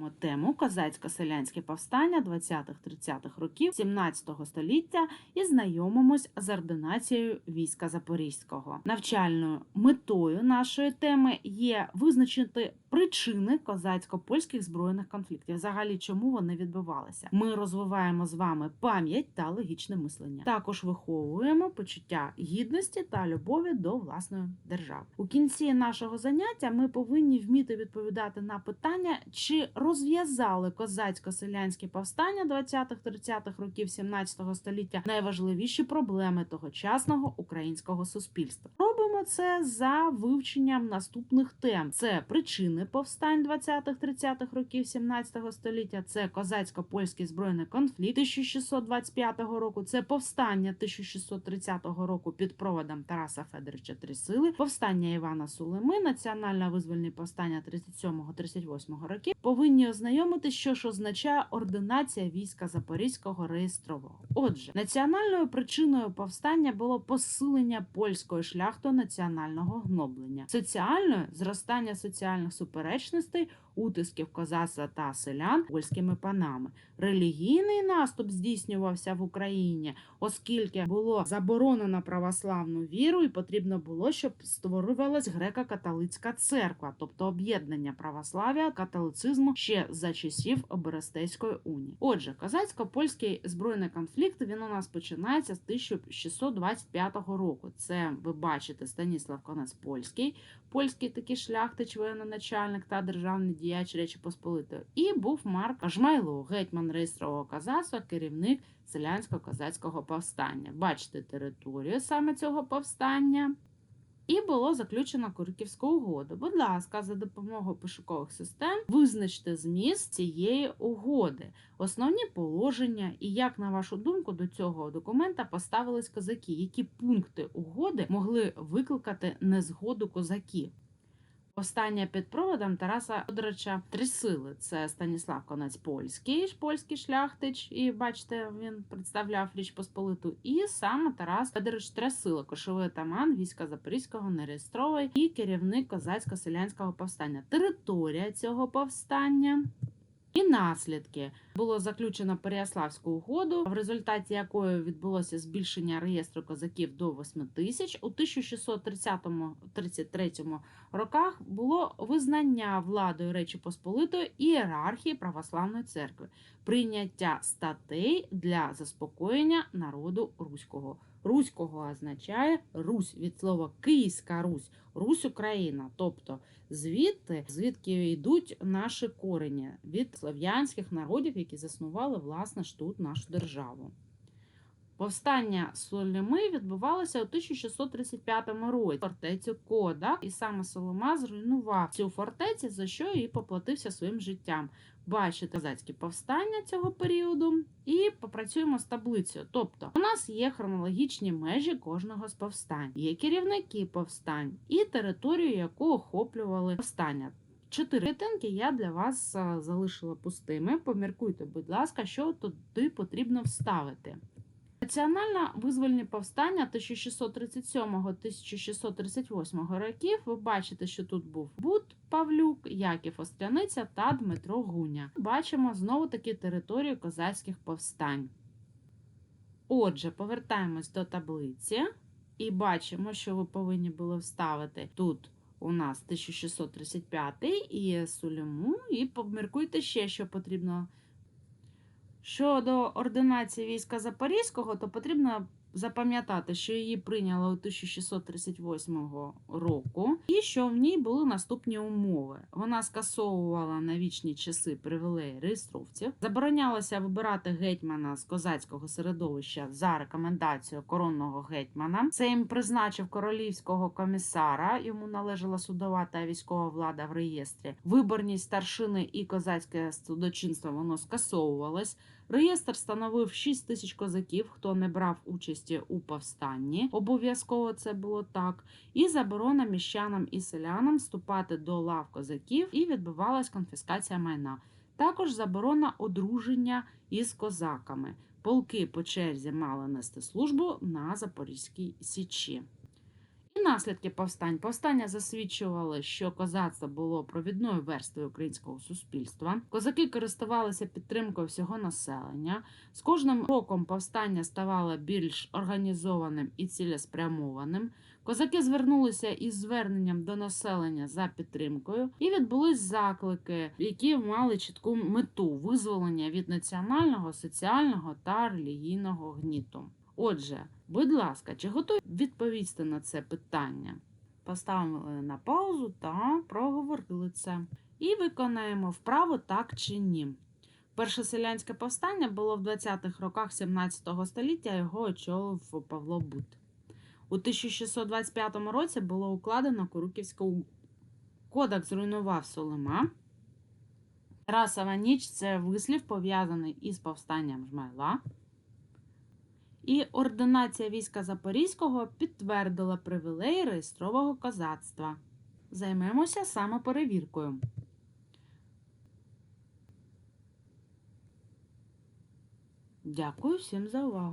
Маємо тему козацько-селянське повстання 20-30-х років 17 століття і знайомимось з ординацією війська Запорізького. Навчальною метою нашої теми є визначити причини козацько-польських збройних конфліктів. Взагалі, чому вони відбувалися. Ми розвиваємо з вами пам'ять та логічне мислення. Також виховуємо почуття гідності та любові до власної держави. У кінці нашого заняття ми повинні вміти відповідати на питання, чи розв'язали козацько-селянські повстання 20-30-х років 17 століття найважливіші проблеми тогочасного українського суспільства. Робимо це за вивченням наступних тем: це причини повстань 20-30-х років 17 століття, це козацько-польський збройний конфлікт 1625 року, це повстання 1630 року під проводом Тараса Федоровича Трисили, повстання Івана Сулими, національно-визвольні повстання 37-38 років. Повинні ознайомити, що ж означає ординація війська Запорізького реєстрового. Отже, національною причиною повстання було посилення польської шляхти національного гноблення, соціальною зростання соціальних суперечностей, суперечностей утисків козацтва та селян польськими панами. Релігійний наступ здійснювався в Україні, оскільки було заборонено православну віру, і потрібно було, щоб створювалась греко-католицька церква, тобто об'єднання православ'я католицизму ще за часів Берестейської унії. Отже, козацько-польський збройний конфлікт він у нас починається з 1625 року. Це ви бачите Станіслав Конець Польський, польський такий шляхтич, воєноначальник та державний діяч Речі Посполитої. І був Марк Жмайло, гетьман реєстрового козацтва, керівник селянсько-козацького повстання. Бачите територію саме цього повстання. І було заключено Курківську угоду. Будь ласка, за допомогою пошукових систем визначте зміст цієї угоди, основні положення і як, на вашу думку, до цього документа поставились козаки, які пункти угоди могли викликати незгоду козаків. Повстання під проводом Тараса Федоровича Трісили Це Станіслав Конець Польський, польський шляхтич, і бачите, він представляв Річ Посполиту. І саме Тарас Федорович Трисила, кошовий атаман війська Запорізького нереєстровий і керівник козацько-селянського повстання. Територія цього повстання. І наслідки було заключено Переяславську угоду, в результаті якої відбулося збільшення реєстру козаків до 8 тисяч. У 1630-33 роках було визнання владою Речі Посполитої ієрархії православної церкви, прийняття статей для заспокоєння народу руського. Руського означає Русь від слова Київська Русь, Русь Україна, тобто звідти, звідки йдуть наші корені від слов'янських народів, які заснували власне ж тут нашу державу. Повстання Соліми відбувалося у 1635 році фортецю Кода, і саме Солома зруйнував цю фортецю, за що і поплатився своїм життям. Бачите козацькі повстання цього періоду, і попрацюємо з таблицею. Тобто, у нас є хронологічні межі кожного з повстань, є керівники повстань і територію, яку охоплювали повстання. Чотири клітинки я для вас залишила пустими. Поміркуйте, будь ласка, що туди потрібно вставити. Національно визвольні повстання 1637-1638 років. Ви бачите, що тут був Бут Павлюк, Яків Остряниця та Дмитро Гуня. Бачимо знову таки територію козацьких повстань. Отже, повертаємось до таблиці і бачимо, що ви повинні були вставити тут. У нас 1635 і Суліму, і поміркуйте ще, що потрібно. Щодо ординації війська Запорізького, то потрібно запам'ятати, що її прийняли у 1638 року, і що в ній були наступні умови. Вона скасовувала на вічні часи привілеї реєстровців, заборонялося вибирати гетьмана з козацького середовища за рекомендацією коронного гетьмана. Це їм призначив королівського комісара. Йому належала судова та військова влада в реєстрі. Виборність старшини і козацьке судочинство воно скасовувалось. Реєстр становив 6 тисяч козаків, хто не брав участі у повстанні. Обов'язково це було так. І заборона міщанам і селянам вступати до лав козаків, і відбувалась конфіскація майна. Також заборона одруження із козаками. Полки по черзі мали нести службу на Запорізькій Січі. Наслідки повстань. Повстання засвідчували, що козацтво було провідною верствою українського суспільства. Козаки користувалися підтримкою всього населення. З кожним роком повстання ставало більш організованим і цілеспрямованим. Козаки звернулися із зверненням до населення за підтримкою, і відбулись заклики, які мали чітку мету визволення від національного, соціального та релігійного гніту. Отже, будь ласка, чи готові відповісти на це питання? Поставили на паузу та проговорили це. І виконаємо вправо так чи ні. Перше селянське повстання було в 20-х роках 17 століття, його очолив Павло Бут. У 1625 році було укладено Куруківську Кодекс зруйнував Солима. Тарасова ніч це вислів, пов'язаний із повстанням Жмайла. І ординація війська Запорізького підтвердила привілеї реєстрового козацтва. Займемося самоперевіркою. Дякую всім за увагу.